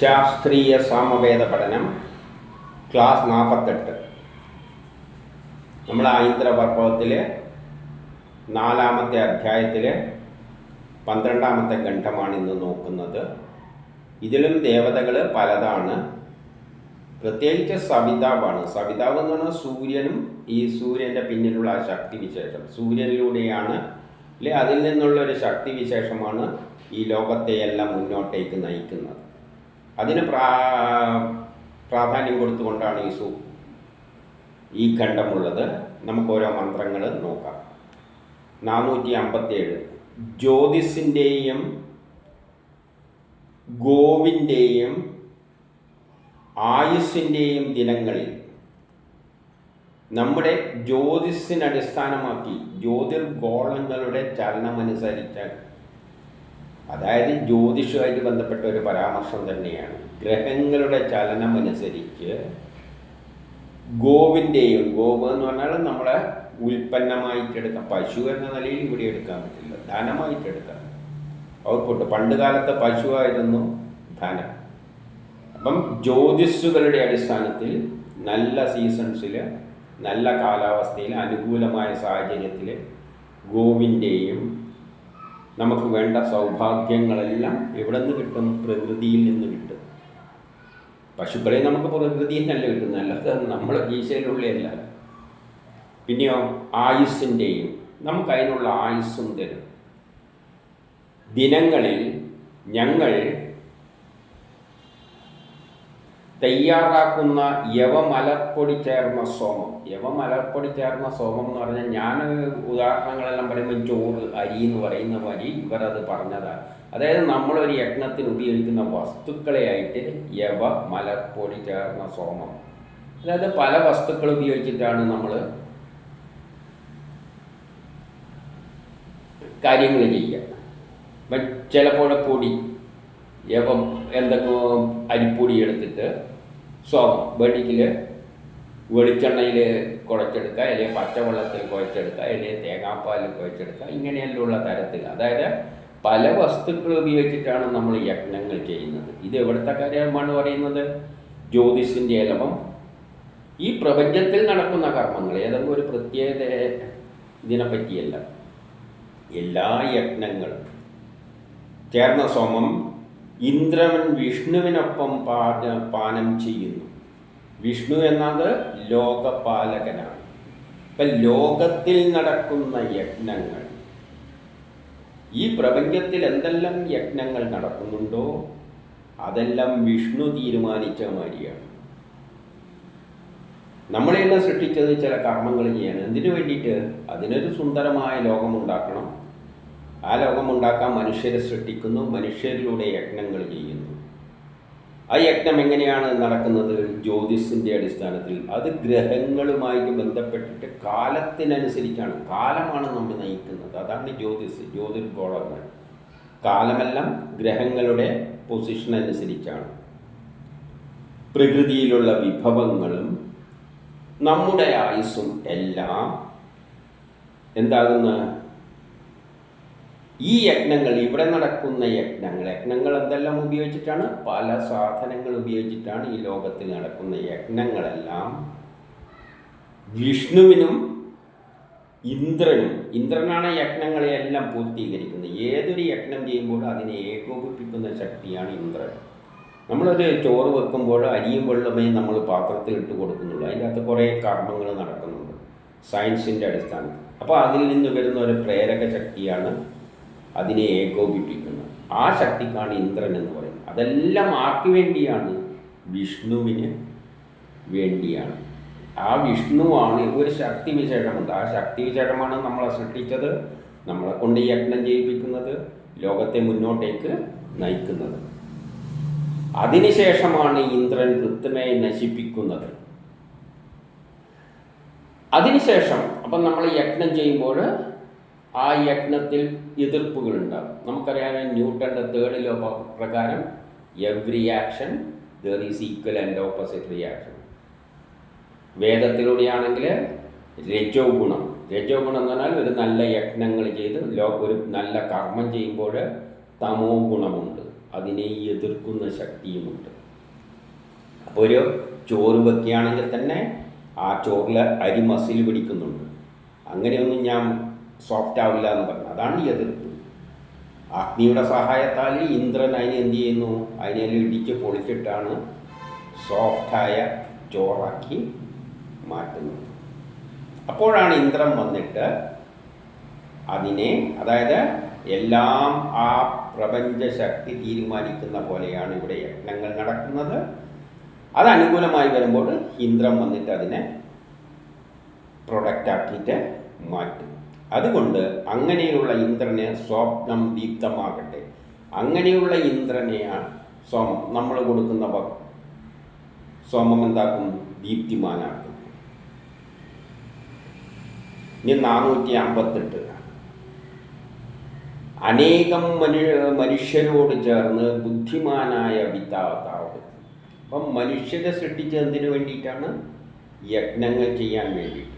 ശാസ്ത്രീയ സാമവേദ പഠനം ക്ലാസ് നാൽപ്പത്തെട്ട് നമ്മൾ ഐന്ദ്രപർവത്തിലെ നാലാമത്തെ അധ്യായത്തിലെ പന്ത്രണ്ടാമത്തെ ഖണ്ഡമാണ് ഇന്ന് നോക്കുന്നത്. ഇതിലും ദേവതകൾ പലതാണ്. പ്രത്യേകിച്ച് സവിതാവാണ്. സവിതാവ് എന്ന് പറഞ്ഞാൽ സൂര്യനും ഈ സൂര്യന്റെ പിന്നിലുള്ള ആ ശക്തി വിശേഷം സൂര്യനിലൂടെയാണ് അല്ലെ അതിൽ നിന്നുള്ള ഒരു ശക്തി വിശേഷമാണ് ഈ ലോകത്തെയെല്ലാം മുന്നോട്ടേക്ക് നയിക്കുന്നത്. അതിന് പ്രാ പ്രാധാന്യം കൊടുത്തുകൊണ്ടാണ് ഈ സൂ ഈ ഖണ്ഡമുള്ളത്. നമുക്ക് ഓരോ മന്ത്രങ്ങൾ നോക്കാം. നാനൂറ്റി അമ്പത്തിയേഴ് ജ്യോതിസിന്റെയും ഗോവിന്റെയും ആയുസ്സിന്റെയും ദിനങ്ങളിൽ നമ്മുടെ ജ്യോതിസിനടിസ്ഥാനമാക്കി ജ്യോതിർഗോളങ്ങളുടെ ചലനമനുസരിച്ച് അതായത് ജ്യോതിഷമായിട്ട് ബന്ധപ്പെട്ട ഒരു പരാമർശം തന്നെയാണ്. ഗ്രഹങ്ങളുടെ ചലനം അനുസരിച്ച് ഗോവിന്റെയും ഗോവ് എന്ന് പറഞ്ഞാൽ നമ്മളെ ഉൽപ്പന്നമായിട്ടെടുക്കാം. പശു എന്ന നിലയിൽ ഇവിടെ എടുക്കാൻ പറ്റില്ല. ധനമായിട്ടെടുക്കാം. ഔട്ട്പുട്ട്. പണ്ട് കാലത്തെ പശുവായിരുന്നു ധനം. അപ്പം ജ്യോതിസ്സുകളുടെ അടിസ്ഥാനത്തിൽ നല്ല സീസൺസിൽ നല്ല കാലാവസ്ഥയിൽ അനുകൂലമായ സാഹചര്യത്തിൽ ഗോവിന്റെയും നമുക്ക് വേണ്ട സൗഭാഗ്യങ്ങളെല്ലാം എവിടെ നിന്ന് കിട്ടും? പ്രകൃതിയിൽ നിന്ന് കിട്ടും. പശുക്കളെ നമുക്ക് പ്രകൃതിയിൽ നിന്നല്ല കിട്ടുന്നത്? അല്ലാതെ നമ്മളെ ഈശയിലുള്ളതല്ല പിന്നെയോ ആയുസ്സിന്റെയും നമുക്ക് അതിനുള്ള ആയുസ്സും തരും. ദിനങ്ങളിൽ ഞങ്ങൾ തയ്യാറാക്കുന്ന യവമലർപ്പൊടി ചേർന്ന സോമം. യവമലർപ്പൊടി ചേർന്ന സോമം എന്ന് പറഞ്ഞാൽ ഞാൻ ഉദാഹരണങ്ങളെല്ലാം പറയുമ്പോൾ ചോറ് അരി എന്ന് പറയുന്ന വരി ഇവരത് പറഞ്ഞതാണ്. അതായത് നമ്മളൊരു യജ്ഞത്തിന് ഉപയോഗിക്കുന്ന വസ്തുക്കളെയായിട്ട് യവ മലർപ്പൊടി ചേർന്ന സോമം. അതായത് പല വസ്തുക്കൾ ഉപയോഗിച്ചിട്ടാണ് നമ്മൾ കാര്യങ്ങൾ ചെയ്യുക. ചിലപ്പോഴെ പൊടി ഇപ്പം എന്തെങ്കിലും അരിപ്പൊടി എടുത്തിട്ട് സോമം വെടിക്കിൽ വെളിച്ചെണ്ണയിൽ കുഴച്ചെടുക്കുക അല്ലെങ്കിൽ പച്ചവെള്ളത്തിൽ കുഴച്ചെടുക്കുക അല്ലെങ്കിൽ തേങ്ങാപ്പാലിൽ കുഴച്ചെടുക്കുക ഇങ്ങനെയെല്ലാം തരത്തിൽ. അതായത് പല വസ്തുക്കൾ ഉപയോഗിച്ചിട്ടാണ് നമ്മൾ യജ്ഞങ്ങൾ ചെയ്യുന്നത്. ഇത് എവിടുത്തെ കാര്യമാണ് പറയുന്നത്? ജ്യോതിഷിന്റെ എലവം ഈ പ്രപഞ്ചത്തിൽ നടക്കുന്ന കർമ്മങ്ങൾ ഏതെങ്കിലും ഒരു പ്രത്യേക ഇതിനെപ്പറ്റിയല്ല. എല്ലാ യജ്ഞങ്ങളും ചേർന്ന സോമം ഇന്ദ്രൻ വിഷ്ണുവിനൊപ്പം പാന പാനം ചെയ്യുന്നു. വിഷ്ണു എന്നത് ലോകപാലകനാണ്. ഇപ്പം ലോകത്തിൽ നടക്കുന്ന യജ്ഞങ്ങൾ. ഈ പ്രപഞ്ചത്തിൽ എന്തെല്ലാം യജ്ഞങ്ങൾ നടക്കുന്നുണ്ടോ? അതെല്ലാം വിഷ്ണു തീരുമാനിച്ച മാതിരിയാണ്. നമ്മളെല്ലാം സൃഷ്ടിച്ചത്? ചില കർമ്മങ്ങൾ ചെയ്യണം. എന്തിനു വേണ്ടിയിട്ട്? അതിനൊരു സുന്ദരമായ ലോകമുണ്ടാക്കണം. ആ ലോകമുണ്ടാക്കാൻ മനുഷ്യരെ സൃഷ്ടിക്കുന്നു മനുഷ്യരിലൂടെ യജ്ഞങ്ങൾ ചെയ്യുന്നു. ആ യജ്ഞം എങ്ങനെയാണ് നടക്കുന്നത്? ജ്യോതിസിന്റെ അടിസ്ഥാനത്തിൽ. അത് ഗ്രഹങ്ങളുമായിട്ട് ബന്ധപ്പെട്ടിട്ട് കാലത്തിനനുസരിച്ചാണ്. കാലമാണ് നമ്മൾ നയിക്കുന്നത്. അതാണ് ജ്യോതിസ് ജ്യോതിർഗോളങ്ങൾ. കാലമെല്ലാം ഗ്രഹങ്ങളുടെ പൊസിഷൻ അനുസരിച്ചാണ്. പ്രകൃതിയിലുള്ള വിഭവങ്ങളും നമ്മുടെ ആയുസ്സും എല്ലാം എന്താകുന്ന? ഈ യജ്ഞങ്ങൾ ഇവിടെ നടക്കുന്ന യജ്ഞങ്ങൾ യജ്ഞങ്ങൾ എന്തെല്ലാം ഉപയോഗിച്ചിട്ടാണ്? പല സാധനങ്ങൾ ഉപയോഗിച്ചിട്ടാണ് ഈ ലോകത്തിൽ നടക്കുന്ന യജ്ഞങ്ങളെല്ലാം വിഷ്ണുവിനും ഇന്ദ്രനും ഇന്ദ്രനാണ് യജ്ഞങ്ങളെയെല്ലാം പൂർത്തീകരിക്കുന്നത്. ഏതൊരു യജ്ഞം ചെയ്യുമ്പോഴും അതിനെ ഏകോപിപ്പിക്കുന്ന ശക്തിയാണ് ഇന്ദ്രൻ. നമ്മളൊരു ചോറ് വെക്കുമ്പോഴോ അരിയും വെള്ളമേ നമ്മൾ പാത്രത്തിലിട്ട് കൊടുക്കുന്നുള്ളൂ. അതിന്റെ അകത്ത് കുറേ കർമ്മങ്ങൾ നടക്കുന്നുണ്ട്. സയൻസിന്റെ അടിസ്ഥാനത്തിൽ. അപ്പോൾ അതിൽ നിന്ന് വരുന്ന ഒരു പ്രേരക ശക്തിയാണ് അതിനെ ഏകോപിപ്പിക്കുന്നത് ആ ശക്തിക്കാണ് ഇന്ദ്രൻ എന്ന് പറയുന്നത്. അതെല്ലാം ആർക്ക് വേണ്ടിയാണ്? വിഷ്ണുവിന് വേണ്ടിയാണ്. ആ വിഷ്ണുവാണ് ഒരു ശക്തി വിശേഷമുണ്ട്. ആ ശക്തി വിശേഷമാണ് നമ്മളെ സൃഷ്ടിച്ചത് നമ്മളെ കൊണ്ട് യജ്ഞം ചെയ്യിപ്പിക്കുന്നത് ലോകത്തെ മുന്നോട്ടേക്ക് നയിക്കുന്നത്. അതിനുശേഷമാണ് ഇന്ദ്രൻ പൃഥ്വിനെ നശിപ്പിക്കുന്നത്. അതിനുശേഷം അപ്പം നമ്മൾ യജ്ഞം ചെയ്യുമ്പോൾ ആ യജ്ഞത്തിൽ എതിർപ്പുകളുണ്ടാകും നമുക്കറിയാം ന്യൂട്ടന്റെ തേർഡ് ലോ പ്രകാരം every action there is equal and opposite reaction വേദത്തിലൂടെയാണെങ്കിൽ രജോ ഗുണം രജോ ഗുണം എന്ന് പറഞ്ഞാൽ ഒരു നല്ല യജ്ഞങ്ങൾ ചെയ്ത് ലോ ഒരു നല്ല കർമ്മം ചെയ്യുമ്പോൾ തമോ ഗുണമുണ്ട്. അതിനെ എതിർക്കുന്ന ശക്തിയുമുണ്ട്. അപ്പോൾ ഒരു ചോറ് വെക്കുകയാണെങ്കിൽ തന്നെ ആ ചോറിൽ അരി മസിൽ പിടിക്കുന്നുണ്ട്. അങ്ങനെയൊന്നും ഞാൻ സോഫ്റ്റ് ആവില്ല എന്ന് പറഞ്ഞു. അതാണ് എതിർപ്പ് അഗ്നിയുടെ സഹായത്താൽ ഇന്ദ്രൻ അതിനെ എന്ത് ചെയ്യുന്നു? അതിനെ ഇടിച്ച് പൊളിച്ചിട്ടാണ് സോഫ്റ്റായ ചോറാക്കി മാറ്റുന്നത്. അപ്പോഴാണ് ഇന്ദ്രൻ വന്നിട്ട് അതിനെ അതായത് എല്ലാം ആ പ്രപഞ്ചശക്തി തീരുമാനിക്കുന്ന പോലെയാണ് ഇവിടെ യജ്ഞങ്ങൾ നടക്കുന്നത്. അത് അനുകൂലമായി വരുമ്പോൾ ഇന്ദ്രൻ വന്നിട്ട് അതിനെ പ്രൊഡക്റ്റ് ആക്കിയിട്ട് മാറ്റും അതുകൊണ്ട് അങ്ങനെയുള്ള ഇന്ദ്രനെ സ്വപ്നം ദീപ്തമാകട്ടെ അങ്ങനെയുള്ള ഇന്ദ്രനെയാണ് സോമം നമ്മൾ കൊടുക്കുന്ന സോമം എന്താക്കും? ദീപ്തിമാനാക്കും ഇനി നാനൂറ്റി അമ്പത്തെട്ട് അനേകം മനു മനുഷ്യരോട് ചേർന്ന് ബുദ്ധിമാനായ വിത്താതാവ് അപ്പം മനുഷ്യരെ സൃഷ്ടിച്ചതിന് വേണ്ടിയിട്ടാണ്? യജ്ഞങ്ങൾ ചെയ്യാൻ വേണ്ടിയിട്ട്.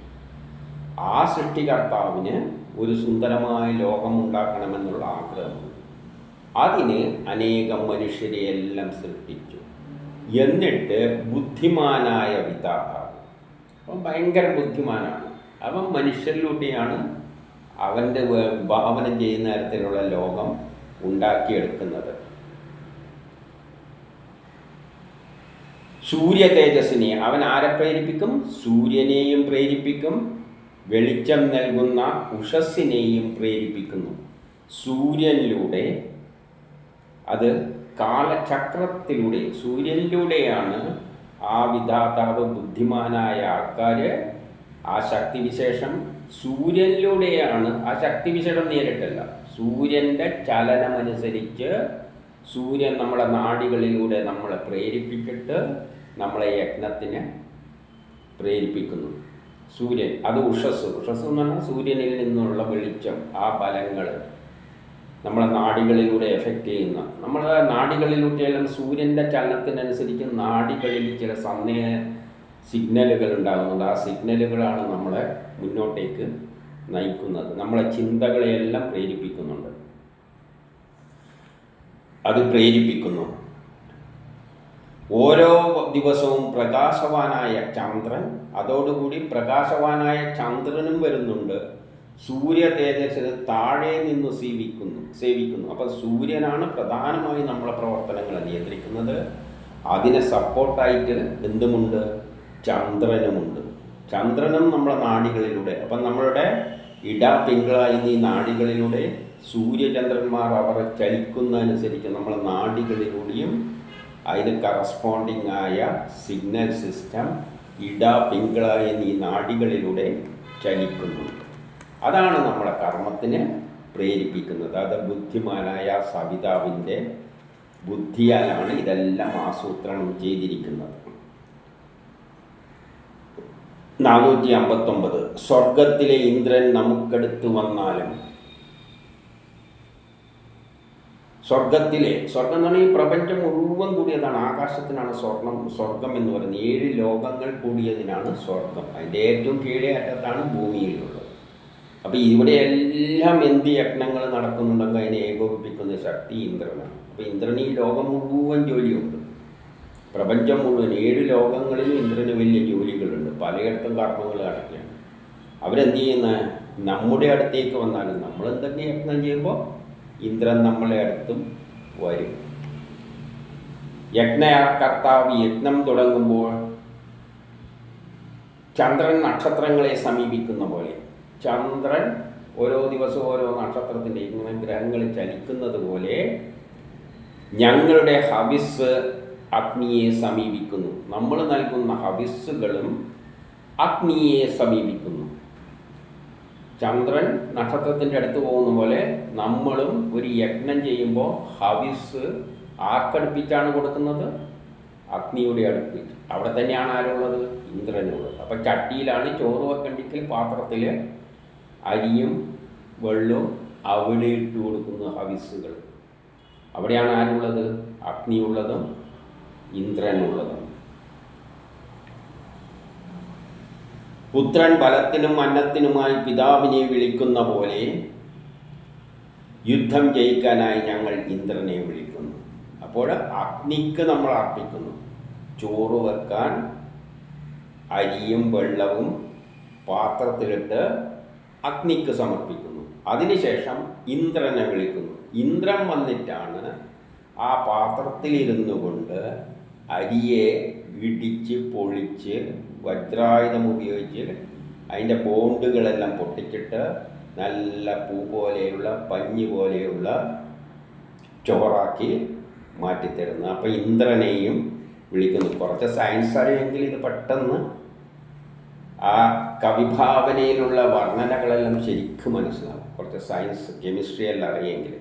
ആ സൃഷ്ടികർത്താവിന് ഒരു സുന്ദരമായ ലോകം ഉണ്ടാക്കണമെന്നുള്ള ആഗ്രഹം. അതിന് അനേകം മനുഷ്യരെ എല്ലാം സൃഷ്ടിച്ചു. എന്നിട്ട് ബുദ്ധിമാനായ വിധാതാവ്. അവൻ ഭയങ്കര ബുദ്ധിമാനാണ്. അവൻ മനുഷ്യരിലൂടെയാണ് അവന്റെ ഭാവനം ചെയ്യുന്ന തരത്തിലുള്ള ലോകം ഉണ്ടാക്കിയെടുക്കുന്നത്. സൂര്യ തേജസ്സിനെ അവൻ ആരെ പ്രേരിപ്പിക്കും? സൂര്യനെയും പ്രേരിപ്പിക്കും. വെളിച്ചം നൽകുന്ന ഉഷസ്സിനെയും പ്രേരിപ്പിക്കുന്നു. സൂര്യനിലൂടെ അത് കാലചക്രത്തിലൂടെ സൂര്യനിലൂടെയാണ് ആ വിധാതാവ് ബുദ്ധിമാനായ ആൾക്കാർ ആ ശക്തിവിശേഷം. സൂര്യനിലൂടെയാണ് ആ ശക്തിവിശേഷം നേരിട്ടല്ല. സൂര്യന്റെ ചലനമനുസരിച്ച് സൂര്യൻ നമ്മളെ നാടികളിലൂടെ നമ്മളെ പ്രേരിപ്പിച്ചിട്ട് നമ്മളെ യജ്ഞത്തിന് പ്രേരിപ്പിക്കുന്നു. സൂര്യൻ. അത് ഉഷസ് ഉഷസ് എന്ന് പറഞ്ഞാൽ സൂര്യനിൽ നിന്നുള്ള വെളിച്ചം ആ ഫലങ്ങൾ നമ്മളെ നാടികളിലൂടെ എഫക്റ്റ് ചെയ്യുന്ന. നമ്മളെ നാടികളിലൂടെയെല്ലാം സൂര്യന്റെ ചലനത്തിനനുസരിച്ച് നാടികളിൽ ചില സന്ദേഹ സിഗ്നലുകൾ ഉണ്ടാകുന്നുണ്ട്. ആ സിഗ്നലുകളാണ് നമ്മളെ മുന്നോട്ടേക്ക് നയിക്കുന്നത്. നമ്മളെ ചിന്തകളെയെല്ലാം പ്രേരിപ്പിക്കുന്നുണ്ട്. അത് പ്രേരിപ്പിക്കുന്നു. ഓരോ ദിവസവും പ്രകാശവാനായ ചന്ദ്രൻ അതോടുകൂടി പ്രകാശവാനായ ചന്ദ്രനും വരുന്നുണ്ട്. സൂര്യ തേജസ്സിന് താഴെ നിന്ന് സേവിക്കുന്നു സേവിക്കുന്നു. അപ്പോൾ സൂര്യനാണ് പ്രധാനമായി നമ്മളെ പ്രവർത്തനങ്ങളെ നിയന്ത്രിക്കുന്നത്. അതിനെ സപ്പോർട്ടായിട്ട് എന്തുമുണ്ട്? ചന്ദ്രനുമുണ്ട്. ചന്ദ്രനും നമ്മുടെ നാടികളിലൂടെ അപ്പം നമ്മളുടെ ഇട പിങ്കള എന്നീ നാടികളിലൂടെ സൂര്യചന്ദ്രന്മാർ അവർ ചലിക്കുന്നതനുസരിച്ച് നമ്മളെ നാടികളിലൂടെയും അതിന് കറസ്പോണ്ടിങ് ആയ സിഗ്നൽ സിസ്റ്റം ഇട പിങ്കള എന്നീ നാടികളിലൂടെ ചലിക്കുന്നുണ്ട് അതാണ് നമ്മളെ കർമ്മത്തിന് പ്രേരിപ്പിക്കുന്നത്. അത് ബുദ്ധിമാനായ സവിതാവിന്റെ ബുദ്ധിയാലാണ് ഇതെല്ലാം ആസൂത്രണം ചെയ്തിരിക്കുന്നത്. നാനൂറ്റി അമ്പത്തൊമ്പത് സ്വർഗത്തിലെ ഇന്ദ്രൻ നമുക്കടുത്ത് വന്നാലും സ്വർഗത്തിലെ സ്വർഗം എന്ന് പറഞ്ഞാൽ ഈ പ്രപഞ്ചം മുഴുവൻ കൂടിയതാണ്. ആകാശത്തിനാണ് സ്വർണം സ്വർഗം എന്ന് പറയുന്നത്. ഏഴ് ലോകങ്ങൾ കൂടിയതിനാണ് സ്വർഗം അതിന്റെ ഏറ്റവും കീഴേ അറ്റത്താണ് ഭൂമിയിലുള്ളത്. അപ്പോൾ ഇവിടെ എല്ലാം എന്ത് യജ്ഞങ്ങൾ നടക്കുന്നുണ്ടെങ്കിൽ അതിനെ ഏകോപിപ്പിക്കുന്ന ശക്തി ഇന്ദ്രനാണ്. അപ്പോൾ ഇന്ദ്രന് ഈ ലോകം മുഴുവൻ ജോലിയുണ്ട്. പ്രപഞ്ചം മുഴുവൻ ഏഴ് ലോകങ്ങളിലും ഇന്ദ്രന് വലിയ ജോലികളുണ്ട്. പലയിടത്തും കർമ്മങ്ങൾ നടക്കുകയാണ്. അവരെന്ത് ചെയ്യുന്ന? നമ്മുടെ അടുത്തേക്ക് വന്നാലും നമ്മൾ എന്തൊക്കെ യജ്ഞം ചെയ്യുമ്പോൾ ഇന്ദ്രൻ നമ്മളെ അടുത്തും വരും. യജ്ഞകർത്താവ് യജ്ഞം തുടങ്ങുമ്പോൾ ചന്ദ്രൻ നക്ഷത്രങ്ങളെ സമീപിക്കുന്ന പോലെ ചന്ദ്രൻ ഓരോ ദിവസവും ഓരോ നക്ഷത്രത്തിന്റെ ഇങ്ങനെ ഗ്രഹങ്ങൾ ചലിക്കുന്നത് പോലെ ഞങ്ങളുടെ ഹവിസ് അഗ്നിയെ സമീപിക്കുന്നു. നമ്മൾ നൽകുന്ന ഹവിസ്സുകളും അഗ്നിയെ സമീപിക്കുന്നു. ചന്ദ്രൻ നക്ഷത്രത്തിന്റെ അടുത്ത് പോകുന്ന പോലെ നമ്മളും ഒരു യജ്ഞം ചെയ്യുമ്പോൾ ഹവിസ് ആർക്കടുപ്പിച്ചാണ് കൊടുക്കുന്നത്? അഗ്നിയുടെ അടുപ്പിച്ച്. അവിടെ തന്നെയാണ് ആരുള്ളത്? ഇന്ദ്രനുള്ളത്. അപ്പം ചട്ടിയിലാണ് ചോറ് വെക്കണ്ടെങ്കിൽ പാത്രത്തിൽ അരിയും വെള്ളവും അവിടെ ഇട്ട് കൊടുക്കുന്ന ഹവിസുകൾ അവിടെയാണ് ആരുള്ളത്? അഗ്നിയുള്ളതും ഇന്ദ്രനുള്ളതും. പുത്രൻ ബലത്തിനും അന്നത്തിനുമായി പിതാവിനെ വിളിക്കുന്ന പോലെ യുദ്ധം ജയിക്കാനായി ഞങ്ങൾ ഇന്ദ്രനെ വിളിക്കുന്നു. അപ്പോൾ അഗ്നിക്ക് നമ്മൾ അർപ്പിക്കുന്നു. ചോറ് വെക്കാൻ അരിയും വെള്ളവും പാത്രത്തിലിട്ട് അഗ്നിക്ക് സമർപ്പിക്കുന്നു. അതിനുശേഷം ഇന്ദ്രനെ വിളിക്കുന്നു. ഇന്ദ്രൻ വന്നിട്ടാണ് ആ പാത്രത്തിലിരുന്നു കൊണ്ട് അരിയെ ഇടിച്ച് പൊളിച്ച് വജ്രായുധം ഉപയോഗിച്ച് അതിന്റെ ബോണ്ടുകളെല്ലാം പൊട്ടിച്ചിട്ട് നല്ല പൂ പോലെയുള്ള പഞ്ഞി പോലെയുള്ള ചോറാക്കി മാറ്റിത്തരുന്നു. അപ്പോൾ ഇന്ദ്രനെയും വിളിക്കുന്നു. കുറച്ച് സയൻസ് അറിയെങ്കിൽ ഇത് പെട്ടെന്ന് ആ കവിഭാവനയിലുള്ള വർണനകളെല്ലാം ശരിക്കും മനസ്സിലാവും. കുറച്ച് സയൻസ് കെമിസ്ട്രി എല്ലാം അറിയെങ്കിൽ.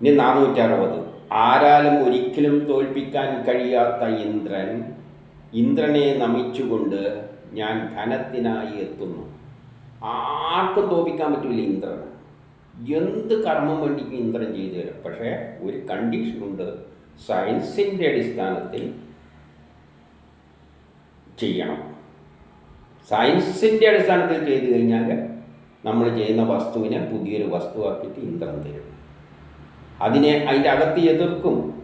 ഇനി നാനൂറ്റി അറുപത് ആരാലും ഒരിക്കലും തോൽപ്പിക്കാൻ കഴിയാത്ത ഇന്ദ്രൻ ഇന്ദ്രനെ നമിച്ചുകൊണ്ട് ഞാൻ ധനത്തിനായി എത്തുന്നു. ആർക്കും തോൽപ്പിക്കാൻ പറ്റില്ല ഇന്ദ്രൻ. എന്ത് കർമ്മം വേണ്ടിക്കും ഇന്ദ്രൻ ചെയ്തു തരും. പക്ഷേ ഒരു കണ്ടീഷനുണ്ട് സയൻസിന്റെ അടിസ്ഥാനത്തിൽ ചെയ്യണം. സയൻസിന്റെ അടിസ്ഥാനത്തിൽ ചെയ്തു കഴിഞ്ഞാൽ നമ്മൾ ചെയ്യുന്ന വസ്തുവിനെ പുതിയൊരു വസ്തുവാക്കിയിട്ട് ഇന്ദ്രൻ തരും. അതിനെ അതിന്റെ അകത്ത് എതിർക്കും.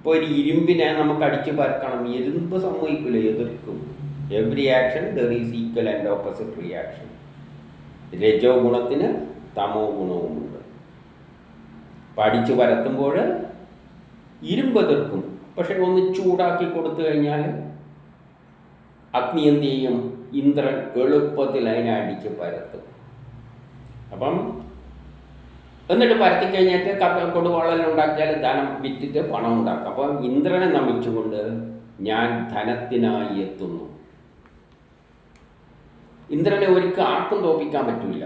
ഇപ്പോൾ ഒരു ഇരുമ്പിനെ നമുക്ക് അടിച്ചു പരക്കണം ഇരുമ്പ് സംഭവിക്കില്ല എതിർക്കും. Every action there is equal and opposite reaction രജോ ഗുണത്തിന് തമോ ഗുണവുമുണ്ട്. അടിച്ച് പരത്തുമ്പോൾ ഇരുമ്പ് എതിർക്കും. പക്ഷെ ഒന്ന് ചൂടാക്കി കൊടുത്തു കഴിഞ്ഞാൽ അഗ്നി എന്ത് ചെയ്യും? ഇന്ദ്രൻ എളുപ്പത്തിൽ അതിനെ അടിച്ച് പരത്തും. അപ്പം എന്നിട്ട് പരത്തി കഴിഞ്ഞിട്ട് കത്ത കൊടുവാളെല്ലാം ഉണ്ടാക്കിയാൽ ധനം വിറ്റിട്ട് പണം ഉണ്ടാക്കാം. അപ്പം ഇന്ദ്രനെ നമിച്ചുകൊണ്ട് ഞാൻ ധനത്തിനായി എത്തുന്നു. ഇന്ദ്രനെ ഒരിക്കൽ ആർക്കും തോപ്പിക്കാൻ പറ്റില്ല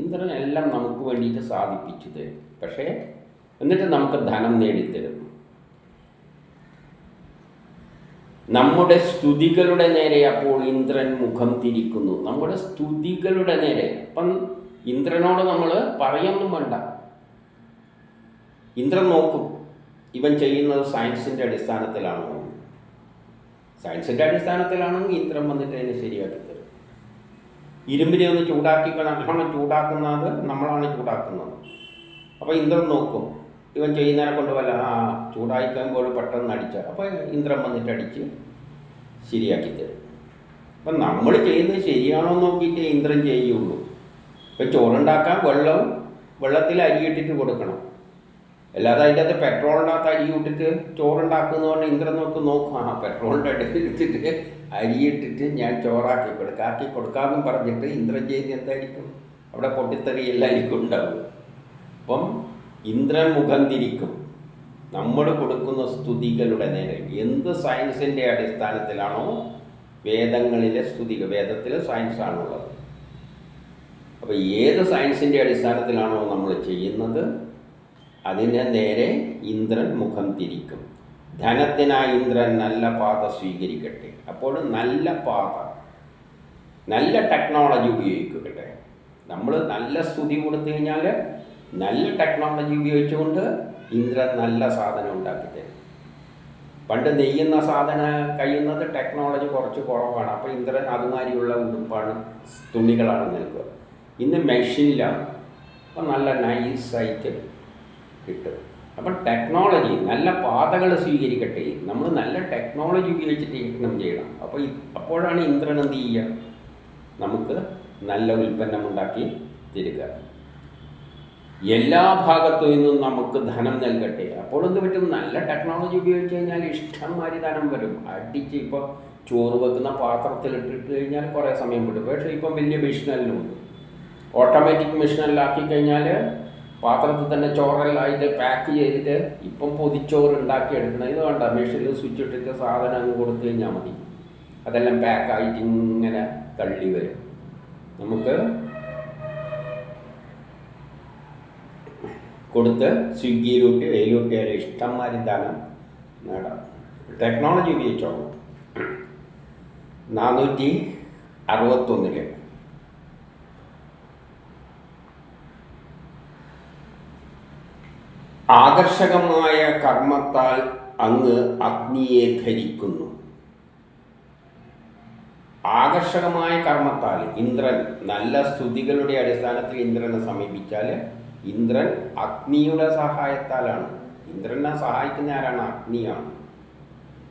ഇന്ദ്രൻ എല്ലാം നമുക്ക് വേണ്ടിയിട്ട് സാധിപ്പിച്ചു തരും പക്ഷേ എന്നിട്ട് നമുക്ക് ധനം നേടിത്തരും. നമ്മുടെ സ്തുതികളുടെ നേരെ അപ്പോൾ ഇന്ദ്രൻ മുഖം തിരിക്കുന്നു. നമ്മുടെ സ്തുതികളുടെ നേരെ. അപ്പം ഇന്ദ്രനോട് നമ്മൾ പറയൊന്നും വേണ്ട. ഇന്ദ്രൻ നോക്കും ഇവൻ ചെയ്യുന്നത് സയൻസിന്റെ അടിസ്ഥാനത്തിലാണോ സയൻസിന്റെ അടിസ്ഥാനത്തിലാണെങ്കിൽ ഇന്ദ്രൻ വന്നിട്ട് അതിനെ ശരിയാക്കി തരും. ഇരുമ്പിനെ ഒന്ന് ചൂടാക്കി നമ്മളാണ് ചൂടാക്കുന്നത് നമ്മളാണ് ചൂടാക്കുന്നത്. അപ്പോൾ ഇന്ദ്രൻ നോക്കും ഇവൻ ചെയ്യുന്നതിനെ കൊണ്ട് വല്ല ആ ചൂടായി പെട്ടെന്ന് അടിച്ച അപ്പോൾ ഇന്ദ്രൻ വന്നിട്ട് അടിച്ച് ശരിയാക്കി തരും. അപ്പം നമ്മൾ ചെയ്യുന്നത് ശരിയാണോ നോക്കിയിട്ട് ഇന്ദ്രൻ ചെയ്യുള്ളൂ. ഇപ്പം ചോറുണ്ടാക്കാൻ വെള്ളവും വെള്ളത്തിൽ അരി ഇട്ടിട്ട് കൊടുക്കണം. അല്ലാതെ അതിന്റെ അകത്ത് പെട്രോളിന്റെ അകത്ത് അരി ഇട്ടിട്ട് ചോറുണ്ടാക്കുന്ന പറഞ്ഞാൽ ഇന്ദ്രൻ നോക്ക് നോക്കും ആ പെട്രോളിന്റെ എടുത്തിട്ട് അരി ഇട്ടിട്ട് ഞാൻ ചോറാക്കി കൊടുക്കുക ആക്കി കൊടുക്കാമെന്നും പറഞ്ഞിട്ട് ഇന്ദ്രൻ ചെയ്യുന്ന എന്തായിരിക്കും? അവിടെ പൊട്ടിത്തെറി എല്ലാവർക്കും ഉണ്ടാവും അപ്പം ഇന്ദ്രൻ മുഖം തിരിക്കും. നമ്മൾ കൊടുക്കുന്ന സ്തുതികളുടെ നേരെ എന്ത് സയൻസിന്റെ അടിസ്ഥാനത്തിലാണോ വേദങ്ങളിലെ സ്തുതികൾ വേദത്തിലെ സയൻസ് ആണുള്ളത്. അപ്പോൾ ഏത് സയൻസിന്റെ അടിസ്ഥാനത്തിലാണോ നമ്മൾ ചെയ്യുന്നത്? അതിന് നേരെ ഇന്ദ്രൻ മുഖം തിരിക്കും. ധനത്തിനായി ഇന്ദ്രൻ നല്ല പാത സ്വീകരിക്കട്ടെ. അപ്പോൾ നല്ല പാത നല്ല ടെക്നോളജി ഉപയോഗിക്കട്ടെ. നമ്മൾ നല്ല സ്തുതി കൊടുത്തു കഴിഞ്ഞാൽ നല്ല ടെക്നോളജി ഉപയോഗിച്ചുകൊണ്ട് ഇന്ദ്രൻ നല്ല സാധനം ഉണ്ടാക്കി തരും. പണ്ട് നെയ്യുന്ന സാധനം കഴിയുന്നത് ടെക്നോളജി കുറച്ച് കുറവാണ്. അപ്പോൾ ഇന്ദ്രൻ അതുമാതിരിയുള്ള ഉടുപ്പാണ് തുണികളാണ് നൽകുക. ഇന്ന് മെഷീനിലാണ്. അപ്പം നല്ല നൈസായിട്ട് കിട്ടും. അപ്പം ടെക്നോളജി നല്ല പാതകൾ സ്വീകരിക്കട്ടെ. നമ്മൾ നല്ല ടെക്നോളജി ഉപയോഗിച്ചിട്ട് യജ്ഞം ചെയ്യണം. അപ്പോൾ അപ്പോഴാണ് ഇന്ദ്രൻ എന്ത് ചെയ്യുക? നമുക്ക് നല്ല ഉൽപ്പന്നം ഉണ്ടാക്കി തരിക. എല്ലാ ഭാഗത്തു നിന്നും നമുക്ക് ധനം നൽകട്ടെ. അപ്പോൾ എന്ത് പറ്റും? നല്ല ടെക്നോളജി ഉപയോഗിച്ച് കഴിഞ്ഞാൽ ഇഷ്ടംമാതിരി ധനം വരും. അടിച്ച് ഇപ്പോൾ ചോറ് വെക്കുന്ന പാത്രത്തിലിട്ടിട്ട് കഴിഞ്ഞാൽ കുറേ സമയം വിടും പക്ഷേ ഇപ്പം വലിയ മെഷീനെല്ലാം ഉണ്ട് ഓട്ടോമാറ്റിക് മെഷീനിലാക്കി കഴിഞ്ഞാൽ പാത്രത്തിൽ തന്നെ ചോറെല്ലാം ആയിട്ട് പാക്ക് ചെയ്തിട്ട് ഇപ്പം പൊതിച്ചോറ് ഉണ്ടാക്കി എടുക്കണം ഇത് വേണ്ട മെഷീനിൽ സ്വിച്ച് ഇട്ടിട്ട് സാധനം അങ്ങ് കൊടുത്തു കഴിഞ്ഞാൽ മതി. അതെല്ലാം പാക്കായിട്ട് ഇങ്ങനെ തള്ളി വരും. നമുക്ക് കൊടുത്ത് സ്വിഗ്ഗിയിലോട്ട് വെയിലോട്ടിയാലും ഇഷ്ടംമാരി ധനം നേടാം ടെക്നോളജി ഉപയോഗിച്ചോളൂ നാനൂറ്റി അറുപത്തൊന്നിൽ. ആകർഷകമായ കർമ്മത്താൽ അങ്ങ് അഗ്നിയെ ധരിക്കുന്നു. ആകർഷകമായ കർമ്മത്താൽ ഇന്ദ്രൻ നല്ല സ്തുതികളുടെ അടിസ്ഥാനത്തിൽ ഇന്ദ്രനെ സമീപിച്ചാൽ ഇന്ദ്രൻ അഗ്നിയുടെ സഹായത്താലാണ്. ഇന്ദ്രനെ സഹായിക്കുന്ന ആരാണ്? അഗ്നിയാണ്.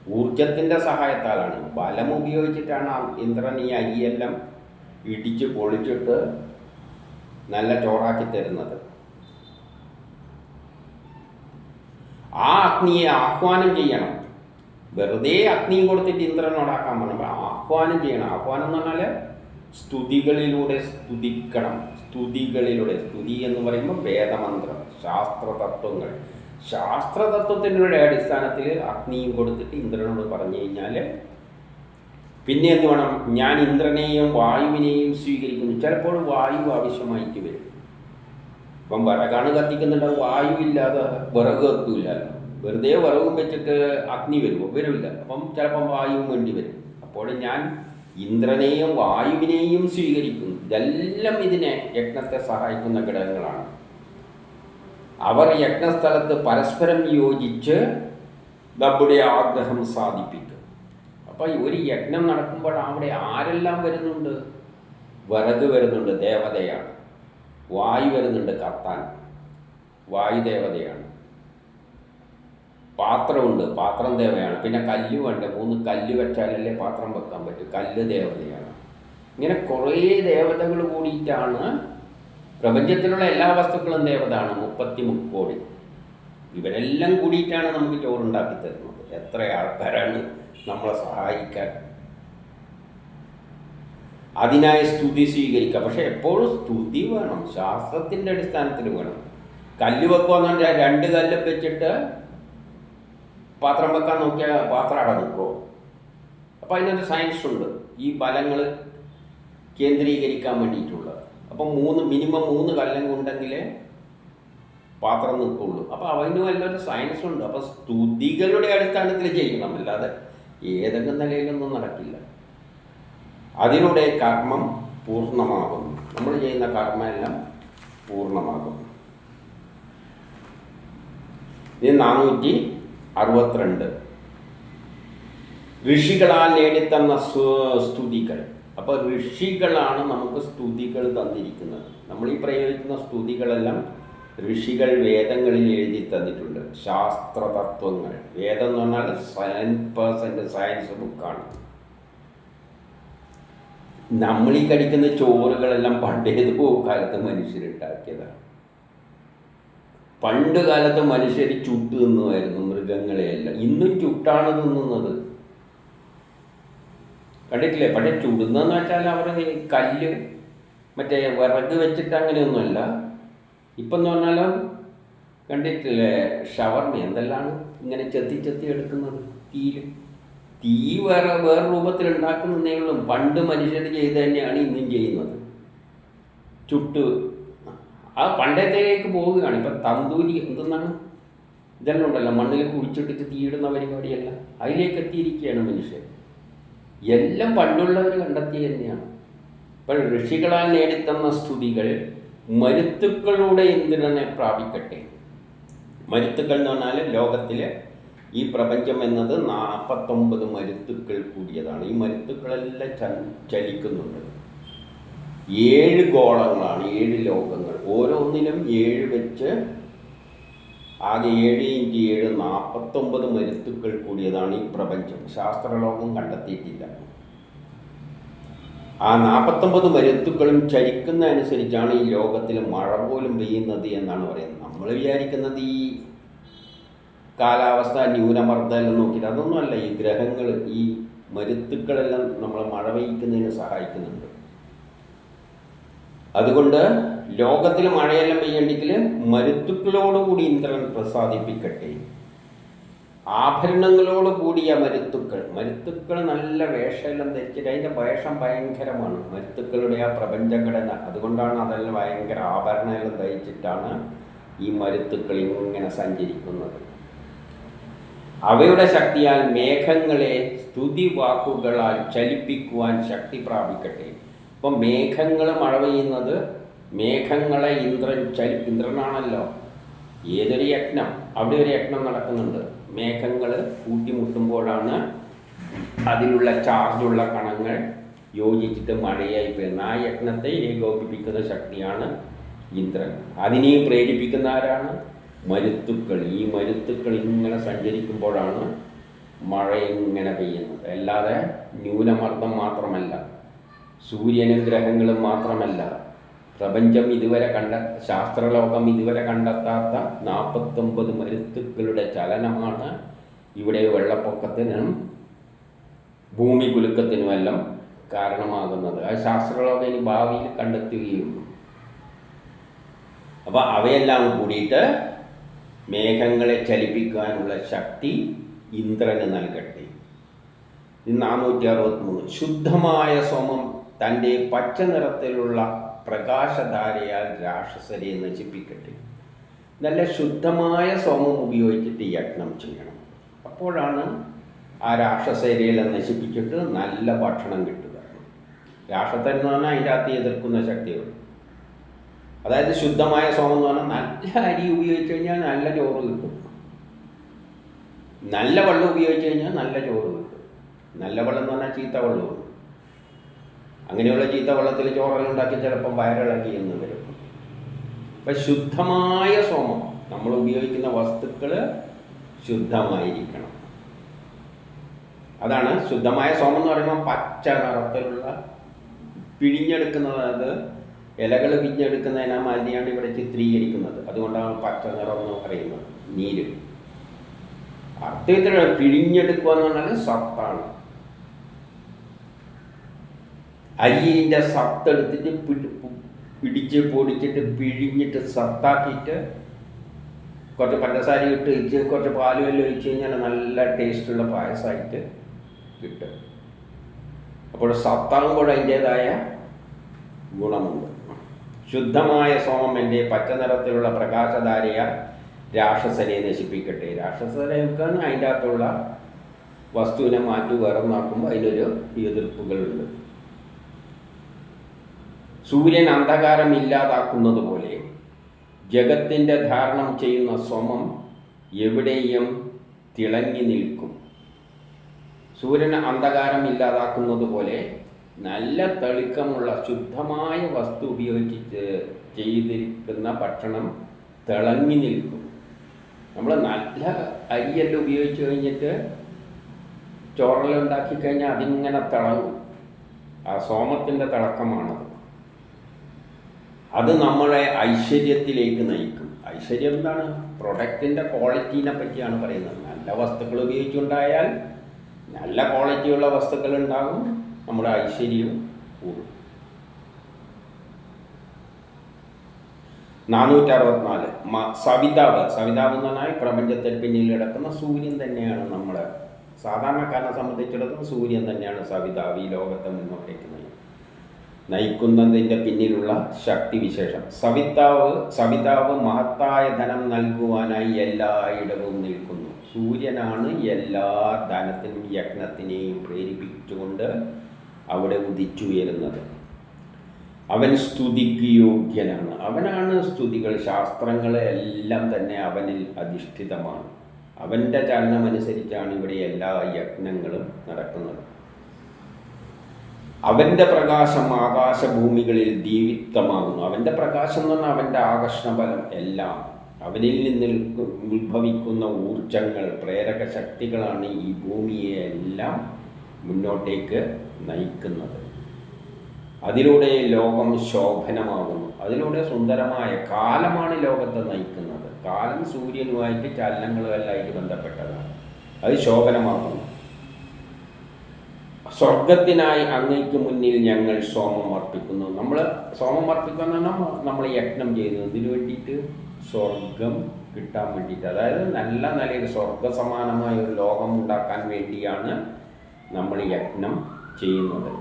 ഊർജത്തിന്റെ സഹായത്താലാണ്. ബലം ഉപയോഗിച്ചിട്ടാണ് ഇന്ദ്രൻ ഈ അരിയെല്ലാം ഇടിച്ച് പൊളിച്ചിട്ട് നല്ല ചോറാക്കി തരുന്നത്. ആ അഗ്നിയെ ആഹ്വാനം ചെയ്യണം. വെറുതെ അഗ്നിയും കൊടുത്തിട്ട് ഇന്ദ്രനോടാക്കാൻ പറഞ്ഞു ആഹ്വാനം ചെയ്യണം. ആഹ്വാനം എന്ന് പറഞ്ഞാൽ സ്തുതികളിലൂടെ സ്തുതിക്കണം. സ്തുതികളിലൂടെ സ്തുതി എന്ന് പറയുമ്പോൾ വേദമന്ത്രം ശാസ്ത്രതത്വങ്ങൾ. ശാസ്ത്രതത്വത്തിന്റെ അടിസ്ഥാനത്തിൽ അഗ്നിയും കൊടുത്തിട്ട് ഇന്ദ്രനോട് പറഞ്ഞു കഴിഞ്ഞാൽ പിന്നെ എന്ത് വേണം? ഞാൻ ഇന്ദ്രനെയും വായുവിനെയും സ്വീകരിക്കുന്നു. ചിലപ്പോൾ വായു ആവശ്യമായിട്ട് വരും. ഇപ്പം വിറകാണ് കത്തിക്കുന്നുണ്ടാവും വായു ഇല്ലാതെ വിറക് കത്തൂല്ലല്ലോ വെറുതെ വിറകും വെച്ചിട്ട് അഗ്നി വരുമോ വരില്ല. അപ്പം ചിലപ്പം വായുവും വേണ്ടി വരും. അപ്പോൾ ഞാൻ ഇന്ദ്രനെയും വായുവിനെയും സ്വീകരിക്കുന്നു. ഇതെല്ലാം ഇതിനെ യജ്ഞത്തെ സഹായിക്കുന്ന ഘടകങ്ങളാണ്. അവർ യജ്ഞസ്ഥലത്ത് പരസ്പരം യോജിച്ച് നമ്മുടെ ആഗ്രഹം സാധിപ്പിക്കും. അപ്പോൾ ഒരു യജ്ഞം നടക്കുമ്പോൾ അവിടെ ആരെല്ലാം വരുന്നുണ്ട്? വിറക് വരുന്നുണ്ട്. ദേവതയാണ്. വായു വരുന്നുണ്ട് കത്താൻ വായുദേവതയാണ് പാത്രമുണ്ട് പാത്രം ദേവയാണ് പിന്നെ കല്ല് വേണ്ട മൂന്ന് കല്ല് വെച്ചാലല്ലേ പാത്രം വെക്കാൻ പറ്റും. കല്ല് ദേവതയാണ്. ഇങ്ങനെ കുറേ ദേവതകൾ കൂടിയിട്ടാണ് പ്രപഞ്ചത്തിലുള്ള എല്ലാ വസ്തുക്കളും ദേവതയാണ്. മുപ്പത്തി മുക്കോടി ഇവരെല്ലാം കൂടിയിട്ടാണ് നമുക്ക് ചോറുണ്ടാക്കി തരുന്നത്. എത്ര ആൾക്കാരാണ് നമ്മളെ സഹായിക്കാൻ അതിനായി സ്തുതി സ്വീകരിക്കുക പക്ഷെ എപ്പോഴും സ്തുതി വേണം. ശാസ്ത്രത്തിന്റെ അടിസ്ഥാനത്തിൽ വേണം. കല്ല് വെക്കുമെന്ന് പറഞ്ഞാൽ രണ്ട് കല്ല് വെച്ചിട്ട് പാത്രം വെക്കാൻ നോക്കിയാൽ പാത്രം അവിടെ അപ്പോൾ അതിനൊരു സയൻസ് ഉണ്ട്. ഈ ബലങ്ങൾ കേന്ദ്രീകരിക്കാൻ വേണ്ടിയിട്ടുള്ള. അപ്പം മൂന്ന് മിനിമം മൂന്ന് കല്ലും ഉണ്ടെങ്കിലേ പാത്രം നിൽക്കുള്ളൂ. അപ്പോൾ അവന് വല്ലൊരു സയൻസ് ഉണ്ട്. അപ്പോൾ സ്തുതികളുടെ അടിസ്ഥാനത്തിൽ ചെയ്യണം. അല്ലാതെ ഏതെങ്കിലും നിലയിലൊന്നും നടക്കില്ല. അതിലൂടെ കർമ്മം പൂർണമാകുന്നു. നമ്മൾ ചെയ്യുന്ന കർമ്മമെല്ലാം പൂർണമാകുന്നു. ഇനി നാനൂറ്റി അറുപത്തിരണ്ട്. ഋഷികളാൽ നേടിത്തന്ന സ്തുതികൾ. അപ്പോൾ ഋഷികളാണ് നമുക്ക് സ്തുതികൾ തന്നിരിക്കുന്നത്. നമ്മൾ ഈ പ്രയോഗിക്കുന്ന സ്തുതികളെല്ലാം ഋഷികൾ വേദങ്ങളിൽ എഴുതി തന്നിട്ടുണ്ട്. ശാസ്ത്ര തത്വങ്ങൾ വേദം എന്ന് പറഞ്ഞാൽ സയൻസ് പേഴ്സന്റ് സയൻസ് ബുക്കാണ് നമ്മൾ ഈ കടിക്കുന്ന ചോറുകളെല്ലാം പണ്ടേതോ കാലത്ത് മനുഷ്യരുണ്ടാക്കിയതാണ്. പണ്ട് കാലത്ത് മനുഷ്യർ ചുട്ട് തിന്നുമായിരുന്നു മൃഗങ്ങളെയല്ല. ഇന്നും ചുട്ടാണ് തിന്നുന്നത്. കണ്ടിട്ടില്ലേ? പക്ഷെ ചുടുന്നതെന്ന് വെച്ചാൽ അവർ കല്ല് മറ്റേ വിറക് വെച്ചിട്ട് അങ്ങനെയൊന്നുമല്ല. ഇപ്പം എന്ന് പറഞ്ഞാലും കണ്ടിട്ടില്ലേ? ഷവർമ എന്തെല്ലാം ഇങ്ങനെ ചെത്തി ചെത്തി എടുക്കുന്നത്? തീയിൽ തീ വേറെ വേറെ രൂപത്തിൽ ഉണ്ടാക്കുന്നുണ്ടെങ്കിലും പണ്ട് മനുഷ്യർ ചെയ്ത് തന്നെയാണ് ഇന്നും ചെയ്യുന്നത്. ചുട്ട് ആ പണ്ടത്തേക്ക് പോവുകയാണ്. ഇപ്പം തന്തൂരി എന്തെന്നാണ്? ഇതെല്ലാം ഉണ്ടല്ലോ. മണ്ണിൽ കുഴിച്ചിട്ടിട്ട് തീയിടുന്ന പരിപാടിയല്ല. അതിലേക്ക് എത്തിയിരിക്കുകയാണ് മനുഷ്യർ. എല്ലാം പണ്ടുള്ളവർ കണ്ടെത്തി തന്നെയാണ്. ഇപ്പോൾ ഋഷികളാൽ നേടിത്തന്ന സ്തുതികൾ മരുത്തുക്കളുടെ ഇന്ദ്രനെ പ്രാപിക്കട്ടെ. മരുത്തുക്കൾ എന്ന് പറഞ്ഞാൽ ലോകത്തിലെ ഈ പ്രപഞ്ചം എന്നത് നാൽപ്പത്തൊമ്പത് മരുത്തുക്കൾ കൂടിയതാണ്. ഈ മരുത്തുക്കളെല്ലാം ചലിക്കുന്നുണ്ട്. ഏഴ് ഗോളങ്ങളാണ് ഏഴ് ലോകങ്ങൾ. ഓരോന്നിലും ഏഴ് വെച്ച് ആകെ ഏഴ് ഇന്റു ഏഴ് നാൽപ്പത്തൊമ്പത് മരുത്തുക്കൾ കൂടിയതാണ് ഈ പ്രപഞ്ചം. ശാസ്ത്രലോകം കണ്ടെത്തിയിട്ടില്ല. ആ നാൽപ്പത്തൊമ്പത് മരുത്തുക്കളും ചരിക്കുന്ന അനുസരിച്ചാണ് ഈ ലോകത്തിൽ മഴ പോലും പെയ്യുന്നത് എന്നാണ് പറയുന്നത്. നമ്മൾ വിചാരിക്കുന്നത് ഈ കാലാവസ്ഥ ന്യൂനമർദ്ദം നോക്കിയിട്ട് അതൊന്നുമല്ല ഈ ഗ്രഹങ്ങൾ ഈ മരുത്തുക്കളെല്ലാം നമ്മളെ മഴ പെയ്യിക്കുന്നതിന് സഹായിക്കുന്നുണ്ട്. അതുകൊണ്ട് ലോകത്തിൽ മഴയെല്ലാം പെയ്യണ്ടെങ്കിൽ മരുത്തുക്കളോടുകൂടി ഇന്ദ്രൻ പ്രസാദിപ്പിക്കട്ടെ. ആഭരണങ്ങളോട് കൂടിയ മരുത്തുക്കൾ. മരുത്തുക്കൾ നല്ല വേഷമെല്ലാം ധരിച്ചിട്ട് അതിന്റെ വേഷം ഭയങ്കരമാണ്. മരുത്തുക്കളുടെ ആ പ്രപഞ്ചഘടന. അതുകൊണ്ടാണ് അതെല്ലാം ഭയങ്കര ആഭരണമെല്ലാം ധരിച്ചിട്ടാണ് ഈ മരുത്തുക്കൾ ഇങ്ങനെ സഞ്ചരിക്കുന്നത്. അവയുടെ ശക്തിയാൽ മേഘങ്ങളെ സ്തുതി വാക്കുകളാൽ ചലിപ്പിക്കുവാൻ ശക്തി പ്രാപിക്കട്ടെ. അപ്പം മേഘങ്ങൾ മഴ പെയ്യുന്നത് മേഘങ്ങളെ ഇന്ദ്രൻ ചലി ഇന്ദ്രനാണല്ലോ. ഏതൊരു യജ്ഞം അവിടെ ഒരു യജ്ഞം നടക്കുന്നുണ്ട്. മേഘങ്ങൾ കൂട്ടിമുട്ടുമ്പോഴാണ് അതിലുള്ള ചാർജുള്ള കണങ്ങൾ യോജിച്ചിട്ട് മഴയായി പെയ്യുന്നത്. ആ യജ്ഞത്തെ ഏകോപിപ്പിക്കുന്ന ശക്തിയാണ് ഇന്ദ്രൻ. അതിനെയും പ്രേരിപ്പിക്കുന്ന ആരാണ്? മരുത്തുക്കൾ ഈ മരുത്തുക്കൾ ഇങ്ങനെ സഞ്ചരിക്കുമ്പോഴാണ് മഴ ഇങ്ങനെ പെയ്യുന്നത്. അല്ലാതെ ന്യൂനമർദ്ദം മാത്രമല്ല സൂര്യനും ഗ്രഹങ്ങളും മാത്രമല്ല പ്രപഞ്ചം ഇതുവരെ കണ്ട ശാസ്ത്രലോകം ഇതുവരെ കണ്ടെത്താത്ത നാൽപ്പത്തൊമ്പത് മരുത്തുക്കളുടെ ചലനമാണ് ഇവിടെ വെള്ളപ്പൊക്കത്തിനും ഭൂമി കുലുക്കത്തിനുമെല്ലാം കാരണമാകുന്നത്. അത് ശാസ്ത്രലോകം ഇനി ഭാവിയിൽ കണ്ടെത്തുകയുള്ളൂ അപ്പോൾ അവയെല്ലാം കൂടിയിട്ട് മേഘങ്ങളെ ചലിപ്പിക്കാനുള്ള ശക്തി ഇന്ദ്രന് നൽകട്ടെ. നാനൂറ്റി അറുപത്തിമൂന്ന് ശുദ്ധമായ സോമം തന്റെ പച്ച നിറത്തിലുള്ള പ്രകാശധാരയാൽ രാക്ഷസരെ നശിപ്പിക്കട്ടെ. നല്ല ശുദ്ധമായ സോമം ഉപയോഗിച്ചിട്ട് യജ്ഞം ചെയ്യണം. അപ്പോഴാണ് ആ രാക്ഷസേരയെ നശിപ്പിച്ചിട്ട് നല്ല ഭക്ഷണം കിട്ടുക. രാക്ഷസൻ എന്ന് പറഞ്ഞാൽ അതിന്റെ അകത്ത് എതിർക്കുന്ന ശക്തികൾ. അതായത് ശുദ്ധമായ സോമം എന്ന് പറഞ്ഞാൽ നല്ല അരി ഉപയോഗിച്ച് കഴിഞ്ഞാൽ നല്ല ചോറ് കിട്ടും. നല്ല വെള്ളം ഉപയോഗിച്ച് കഴിഞ്ഞാൽ നല്ല ചോറ് കിട്ടും. നല്ല വെള്ളം എന്ന് പറഞ്ഞാൽ ചീത്ത വെള്ളവും അങ്ങനെയുള്ള ചീത്ത വെള്ളത്തിൽ ചോറെല്ലാം ഉണ്ടാക്കി ചിലപ്പം വയറിളക്കി എന്ന് വരും. അപ്പം ശുദ്ധമായ സോമം നമ്മൾ ഉപയോഗിക്കുന്ന വസ്തുക്കൾ ശുദ്ധമായിരിക്കണം. അതാണ് ശുദ്ധമായ സോമം എന്ന് പറയുമ്പോൾ പച്ച നിറത്തിലുള്ള പിഴിഞ്ഞെടുക്കുന്നത് ഇലകൾ പിഴിഞ്ഞെടുക്കുന്നതിനാ മാതിരിയാണ് ഇവിടെ ചിത്രീകരിക്കുന്നത്. അതുകൊണ്ടാണ് പച്ച നിറം എന്ന് പറയുന്നത്. നീര്. അർത്ഥത്തിൽ പിഴിഞ്ഞെടുക്കുക എന്ന് പറഞ്ഞാൽ സത്താണ്. അരിയിന്റെ സത്തെടുത്തിട്ട് പിടി പിടിച്ച് പൊടിച്ചിട്ട് പിഴിഞ്ഞിട്ട് സത്താക്കിയിട്ട് കുറച്ച് പഞ്ചസാര ഇട്ട് ഇച്ച് കുറച്ച് പാലും എല്ലാം ഒഴിച്ച് കഴിഞ്ഞാൽ നല്ല ടേസ്റ്റുള്ള പായസമായിട്ട് കിട്ടും. അപ്പോൾ സത്താകുമ്പോൾ അതിന്റേതായ ഗുണമുണ്ട്. ശുദ്ധമായ സോമം എന്റെ പച്ച നിറത്തിലുള്ള പ്രകാശധാരയ രാക്ഷസനെ നശിപ്പിക്കട്ടെ. രാക്ഷസനെയൊക്കെ അതിന്റെ അകത്തുള്ള വസ്തുവിനെ മാറ്റി വേറൊന്നാക്കുമ്പോൾ അതിനൊരു എതിർപ്പുകളുണ്ട്. സൂര്യൻ അന്ധകാരം ഇല്ലാതാക്കുന്നത് പോലെ ജഗത്തിന്റെ ധാരണം ചെയ്യുന്ന സോമം എവിടെയും തിളങ്ങി നിൽക്കും. സൂര്യൻ അന്ധകാരം ഇല്ലാതാക്കുന്നത് പോലെ നല്ല തെളിക്കമുള്ള ശുദ്ധമായ വസ്തു ഉപയോഗിച്ച് ചെയ്തിരിക്കുന്ന ഭക്ഷണം തിളങ്ങി നിൽക്കും. നമ്മൾ നല്ല അരിയെല്ലാം ഉപയോഗിച്ച് കഴിഞ്ഞിട്ട് ചോറെല്ലാം ഉണ്ടാക്കി കഴിഞ്ഞാൽ അതിങ്ങനെ തിളങ്ങും. ആ സോമത്തിന്റെ തിളക്കമാണത്. അത് നമ്മളെ ഐശ്വര്യത്തിലേക്ക് നയിക്കും. ഐശ്വര്യം എന്താണ്? പ്രൊഡക്റ്റിന്റെ ക്വാളിറ്റീനെ പറ്റിയാണ് പറയുന്നത്. നല്ല വസ്തുക്കൾ ഉപയോഗിച്ചുണ്ടായാൽ നല്ല ക്വാളിറ്റിയുള്ള വസ്തുക്കൾ ഉണ്ടാകും. നമ്മുടെ ഐശ്വര്യവും കൂടും. നാനൂറ്റി അറുപത്തിനാല് സവിതാവ്. സവിതാവ് എന്ന് പറഞ്ഞാൽ പ്രപഞ്ചത്തിൽ പിന്നിൽ കിടക്കുന്ന സൂര്യൻ തന്നെയാണ് നമ്മളെ. സാധാരണക്കാരനെ സംബന്ധിച്ചിടത്തോളം സൂര്യൻ തന്നെയാണ് സവിതാവ് ഈ ലോകത്തെ മുന്നോട്ടേക്ക് നയിക്കുന്നത് നയിക്കുന്നതിന്റെ പിന്നിലുള്ള ശക്തി വിശേഷം. സവിതാവ് സവിതാവ് മഹത്തായ ധനം നൽകുവാനായി എല്ലായിടവും നിൽക്കുന്നു. സൂര്യനാണ് എല്ലാ ധനത്തിനും യജ്ഞത്തിനെയും പ്രേരിപ്പിച്ചുകൊണ്ട് അവിടെ ഉദിച്ചുയരുന്നത്. അവൻ സ്തുതിക്ക് യോഗ്യനാണ്. അവനാണ് സ്തുതികൾ. ശാസ്ത്രങ്ങളെ എല്ലാം തന്നെ അവനിൽ അധിഷ്ഠിതമാണ്. അവന്റെ ചലനമനുസരിച്ചാണ് ഇവിടെ എല്ലാ യജ്ഞങ്ങളും നടക്കുന്നത്. അവന്റെ പ്രകാശം ആകാശഭൂമികളിൽ ദീവിത്തമാകുന്നു അവന്റെ പ്രകാശം എന്ന് പറഞ്ഞാൽ അവന്റെ ആകർഷണബലം എല്ലാം. അവനിൽ നിന്ന് ഉത്ഭവിക്കുന്ന ഊർജങ്ങൾ പ്രേരക ശക്തികളാണ് ഈ ഭൂമിയെ എല്ലാം മുന്നോട്ടേക്ക് നയിക്കുന്നത്. അതിലൂടെ ലോകം ശോഭനമാകുന്നു. അതിലൂടെ സുന്ദരമായ കാലമാണ് ലോകത്തെ നയിക്കുന്നത്. കാലം സൂര്യനുമായിട്ട് ആയിട്ട് ബന്ധപ്പെട്ടതാണ്. അത് ശോഭനമാകുന്നു. സ്വർഗത്തിനായി അങ്ങയ്ക്ക് മുന്നിൽ ഞങ്ങൾ സോമം അർപ്പിക്കുന്നു. നമ്മൾ സോമം അർപ്പിക്കുന്ന നമ്മൾ യജ്ഞം ചെയ്യുന്നു. ഇതിനു വേണ്ടിയിട്ട് സ്വർഗം കിട്ടാൻ വേണ്ടിയിട്ട്. അതായത് നല്ല നിലയിൽ സ്വർഗ സമാനമായ ഒരു ലോകം ഉണ്ടാക്കാൻ വേണ്ടിയാണ് നമ്മൾ യജ്ഞം ചെയ്യുന്നത്.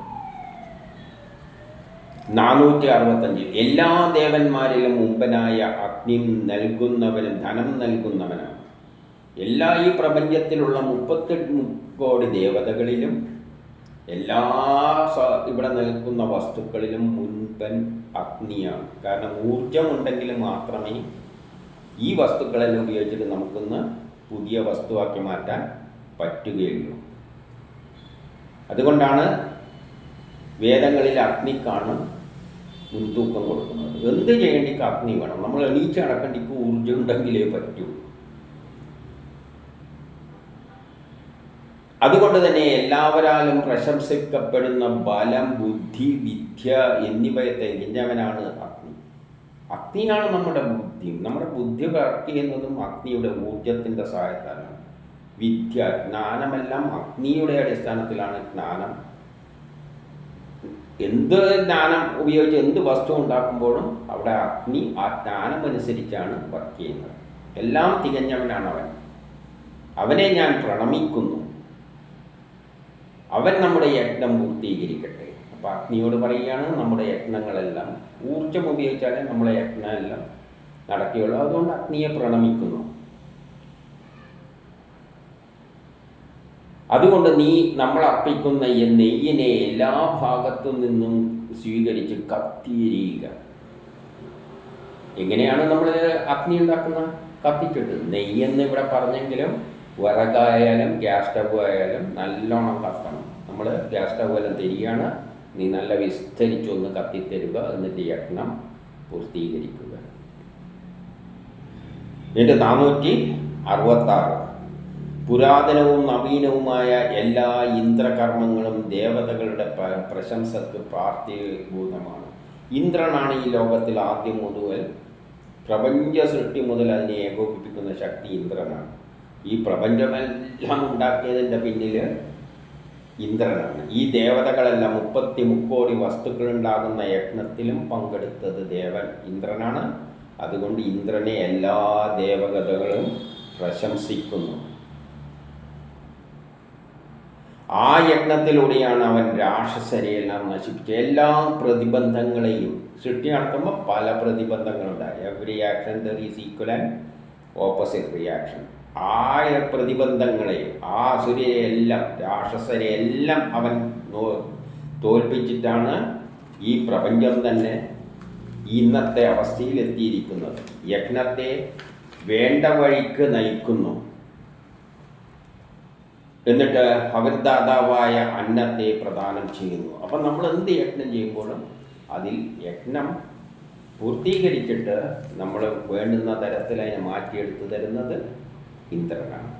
നാനൂറ്റി അറുപത്തഞ്ച് എല്ലാ ദേവന്മാരിലും മുമ്പനായ അഗ്നി നൽകുന്നവനും ധനം നൽകുന്നവനാണ്. എല്ലാ ഈ പ്രപഞ്ചത്തിലുള്ള മുപ്പത്തെട്ട് കോടി ദേവതകളിലും എല്ലാ ഇവിടെ നിൽക്കുന്ന വസ്തുക്കളിലും മുൻപൻ അഗ്നിയാണ്. കാരണം ഊർജമുണ്ടെങ്കിൽ മാത്രമേ ഈ വസ്തുക്കളെല്ലാം ഉപയോഗിച്ചിട്ട് നമുക്കൊന്ന് പുതിയ വസ്തുവാക്കി മാറ്റാൻ പറ്റുകയുള്ളൂ. അതുകൊണ്ടാണ് വേദങ്ങളിൽ അഗ്നിക്കാണ് മുൻതൂക്കം കൊടുക്കുന്നത്. എന്ത് ചെയ്യേണ്ടിക്ക് അഗ്നി വേണം? നമ്മൾ എണീച്ച് നടക്കേണ്ടിക്ക് ഊർജം ഉണ്ടെങ്കിലേ പറ്റൂ. അതുകൊണ്ട് തന്നെ എല്ലാവരാലും പ്രശംസിക്കപ്പെടുന്ന ബലം ബുദ്ധി വിദ്യ എന്നിവയെ തികഞ്ഞവനാണ് അഗ്നി. അഗ്നിയാണ് നമ്മുടെ ബുദ്ധി. നമ്മുടെ ബുദ്ധി വർക്ക് ചെയ്യുന്നതും അഗ്നിയുടെ ഊർജത്തിന്റെ സഹായത്താലാണ്. വിദ്യ ജ്ഞാനമെല്ലാം അഗ്നിയുടെ അടിസ്ഥാനത്തിലാണ് ജ്ഞാനം. എന്ത് ജ്ഞാനം ഉപയോഗിച്ച് എന്ത് വസ്തു ഉണ്ടാക്കുമ്പോഴും അവിടെ അഗ്നി ആ ജ്ഞാനം അനുസരിച്ചാണ് വർക്ക് ചെയ്യുന്നത്. എല്ലാം തികഞ്ഞവനാണ് അവൻ. അവനെ ഞാൻ പ്രണമിക്കുന്നു. അവൻ നമ്മുടെ യജ്ഞം പൂർത്തീകരിക്കട്ടെ. അപ്പം അഗ്നിയോട് പറയുകയാണ് നമ്മുടെ യജ്ഞങ്ങളെല്ലാം ഊർജം ഉപയോഗിച്ചാലേ നമ്മളെ യജ്ഞമെല്ലാം നടക്കുകയുള്ളൂ. അതുകൊണ്ട് അഗ്നിയെ പ്രണമിക്കുന്നു. അതുകൊണ്ട് നീ നമ്മൾ അർപ്പിക്കുന്ന ഈ നെയ്യിനെ എല്ലാ ഭാഗത്തു നിന്നും സ്വീകരിച്ച് കത്തിയിരിക്കുക എങ്ങനെയാണ് നമ്മൾ അഗ്നി ഉണ്ടാക്കുന്ന? കത്തിച്ചിട്ട്. നെയ്യെന്ന് ഇവിടെ പറഞ്ഞെങ്കിലും വിറകായാലും ഗ്യാസ് സ്റ്റവ് ആയാലും നല്ലോണം കത്തണം. നമ്മൾ ഗ്യാസ് സ്റ്റവ് എല്ലാം തരികയാണ് നീ നല്ല വിസ്തരിച്ചൊന്ന് കത്തിത്തരുക എന്നിട്ട് യജ്ഞം പൂർത്തീകരിക്കുക. എന്നിട്ട് നാനൂറ്റി അറുപത്താറ്. പുരാതനവും നവീനവുമായ എല്ലാ ഇന്ദ്രകർമ്മങ്ങളും ദേവതകളുടെ പ്ര- പ്രശംസക്ക് പ്രാർത്ഥീഭൂതമാണ് ഇന്ദ്രനാണ് ഈ ലോകത്തിൽ ആദ്യം മുതൽ പ്രപഞ്ച സൃഷ്ടി മുതൽ അതിനെ ഏകോപിപ്പിക്കുന്ന ശക്തി ഇന്ദ്രനാണ്. ഈ പ്രപഞ്ചമെല്ലാം ഉണ്ടാക്കിയതിന്റെ പിന്നിൽ ഇന്ദ്രനാണ്. ഈ ദേവതകളെല്ലാം മുപ്പത്തി മുക്കോടി വസ്തുക്കളുണ്ടാകുന്ന യജ്ഞത്തിലും പങ്കെടുത്തത് ദേവൻ ഇന്ദ്രനാണ്. അതുകൊണ്ട് ഇന്ദ്രനെ എല്ലാ ദേവകഥകളും പ്രശംസിക്കുന്നു. ആ യജ്ഞത്തിലൂടെയാണ് അവൻ രാക്ഷസരെ എല്ലാം നശിപ്പിച്ചത്. എല്ലാ പ്രതിബന്ധങ്ങളെയും സൃഷ്ടി നടത്തുമ്പോൾ പല പ്രതിബന്ധങ്ങളുണ്ടായി. Every action there is equal and opposite reaction ആ പ്രതിബന്ധങ്ങളെ ആ അസുരരെ എല്ലാം രാക്ഷസരെ എല്ലാം അവൻ തോൽപ്പിച്ചിട്ടാണ് ഈ പ്രപഞ്ചം തന്നെ ഇന്നത്തെ അവസ്ഥയിൽ എത്തിയിരിക്കുന്നത് യജ്ഞത്തെ വേണ്ട വഴിക്ക് നയിക്കുന്നു. എന്നിട്ട് ഭഗവദ്ദാതാവായ അന്നത്തെ പ്രദാനം ചെയ്യുന്നു. അപ്പം നമ്മൾ എന്ത് യജ്ഞം ചെയ്യുമ്പോഴും അതിൽ യജ്ഞം പൂർത്തീകരിച്ചിട്ട് നമ്മൾ വേണ്ടുന്ന തരത്തിൽ അതിനെ മാറ്റിയെടുത്ത് തരുന്നത് ഇന്ദ്രനാണ്.